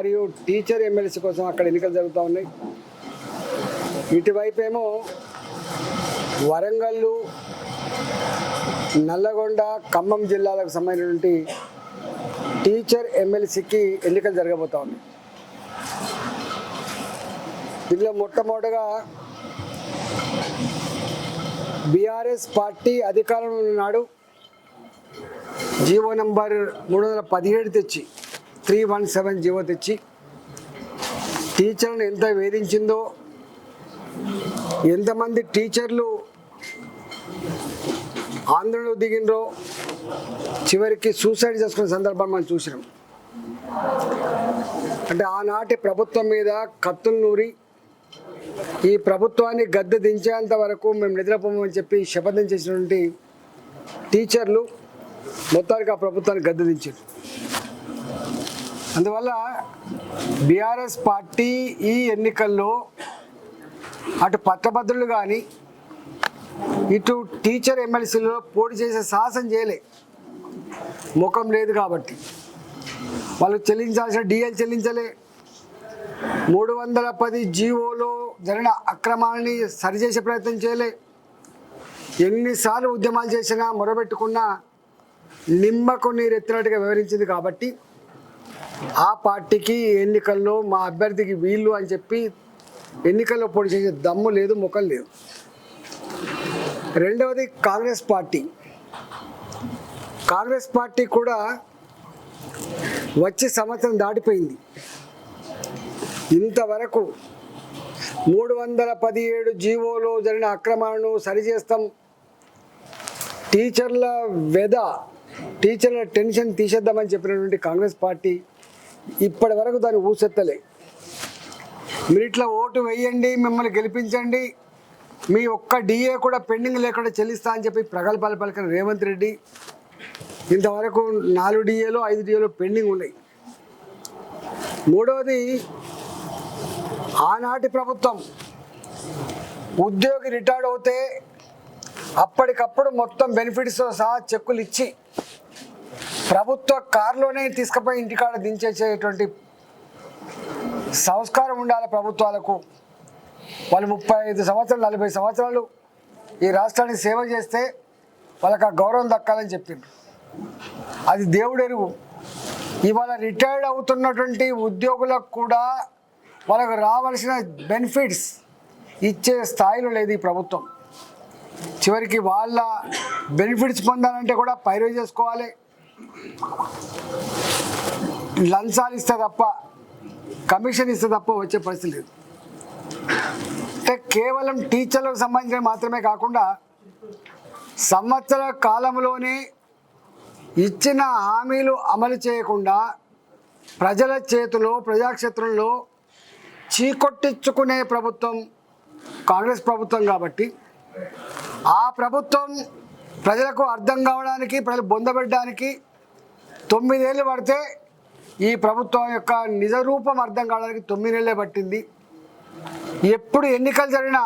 మరియు teacher MLC కోసం అక్కడ ఎన్నికలు జరుగుతూ ఉన్నాయి. ఇటువైపు ఏమో వరంగల్లు నల్లగొండ ఖమ్మం జిల్లాలకు సంబంధించినటువంటి టీచర్ ఎమ్మెల్సీకి ఎన్నికలు జరగబోతా ఉన్నాయి. దీనిలో మొట్టమొదటగా బీఆర్ఎస్ పార్టీ అధికారంలో ఉన్నాడు. జీవో నంబర్ మూడు వందల పదిహేడు తెచ్చి త్రీ వన్ సెవెన్ జీవో తెచ్చి టీచర్లను ఎంత వేధించిందో ఎంతమంది టీచర్లు ఆంధ్రలో దిగిండ్రో చివరికి సూసైడ్ చేసుకునే సందర్భం మనం చూసినాం. అంటే ఆనాటి ప్రభుత్వం మీద కత్తులు నూరి ఈ ప్రభుత్వాన్ని గద్దె దించేంత వరకు మేము నిద్రపోమని చెప్పి శపథం చేసినటువంటి టీచర్లు మొత్తానికి ఆ ప్రభుత్వాన్ని గద్దె దించారు. అందువల్ల బీఆర్ఎస్ పార్టీ ఈ ఎన్నికల్లో అటు పట్టభద్రులు కానీ ఇటు టీచర్ ఎమ్మెల్సీలో పోటీ చేసే సాహసం చేయలే. ముఖం లేదు కాబట్టి. వాళ్ళు చెల్లించాల్సిన డిఎల్ చెల్లించలే. మూడు వందల పది జీవోలో జరిగిన అక్రమాలని సరిచేసే ప్రయత్నం చేయలే. ఎన్నిసార్లు ఉద్యమాలు చేసినా మొరబెట్టుకున్నా నిమ్మకు నీరెత్తినట్టుగా వివరించింది కాబట్టి ఆ పార్టీకి ఎన్నికల్లో మా అభ్యర్థికి వీళ్ళు అని చెప్పి ఎన్నికల్లో పోటీ చేసే దమ్ము లేదు ముఖం లేదు. రెండవది కాంగ్రెస్ పార్టీ. కాంగ్రెస్ పార్టీ కూడా వచ్చే సంవత్సరం దాటిపోయింది. ఇంతవరకు మూడు వందల పదిహేడు జీవోలో జరిగిన అక్రమాలను సరిచేస్తాం. టీచర్ల వెద టీచర్ల టెన్షన్ తీసేద్దామని చెప్పినటువంటి కాంగ్రెస్ పార్టీ ఇప్పటి వరకు దాన్ని ఊసెత్తలే. మీరు ఇట్లా ఓటు వేయండి మిమ్మల్ని గెలిపించండి. మీ ఒక్క డిఏ కూడా పెండింగ్ లేకుండా చెల్లిస్తా అని చెప్పి ప్రగల్భాలు పలికిన రేవంత్ రెడ్డి ఇంతవరకు నాలుగు డిఏలు ఐదు డిఏలు పెండింగ్ ఉన్నాయి. మూడవది ఆనాటి ప్రభుత్వం ఉద్యోగి రిటైర్డ్ అవుతే అప్పటికప్పుడు మొత్తం బెనిఫిట్స్తో సహా చెక్కులు ఇచ్చి ప్రభుత్వ కారులోనే తీసుకుపోయి ఇంటికాడ దించేసేటువంటి సంస్కారం ఉండాలి ప్రభుత్వాలకు. వాళ్ళు ముప్పై ఐదు సంవత్సరాలు నలభై సంవత్సరాలు ఈ రాష్ట్రానికి సేవ చేస్తే వాళ్ళకి ఆ గౌరవం దక్కాలని చెప్పింది అది దేవుడు ఎరువు ఇవాళ రిటైర్డ్ అవుతున్నటువంటి ఉద్యోగులకు కూడా వాళ్ళకు రావాల్సిన బెనిఫిట్స్ ఇచ్చే స్థాయిలో లేదు ఈ ప్రభుత్వం. చివరికి వాళ్ళ బెనిఫిట్స్ పొందాలంటే కూడా పైరో చేసుకోవాలి. లంచాలు ఇస్తే తప్ప కమిషన్ ఇస్తే తప్ప వచ్చే పరిస్థితి లేదు. అంటే కేవలం టీచర్లకు సంబంధించిన మాత్రమే కాకుండా సంవత్సర కాలంలోనే ఇచ్చిన హామీలు అమలు చేయకుండా ప్రజల చేతిలో ప్రజాక్షేత్రంలో చీకొట్టించుకునే ప్రభుత్వం కాంగ్రెస్ ప్రభుత్వం కాబట్టి ఆ ప్రభుత్వం ప్రజలకు అర్థం కావడానికి ప్రజలు బొందబెట్టడానికి తొమ్మిదేళ్ళు పడితే ఈ ప్రభుత్వం యొక్క నిజ రూపం అర్థం కావడానికి తొమ్మిదేళ్ళే పట్టింది. ఎప్పుడు ఎన్నికలు జరిగినా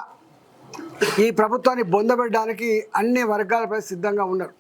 ఈ ప్రభుత్వాన్ని బొందబెట్టడానికి అన్ని వర్గాలపై సిద్ధంగా ఉన్నారు.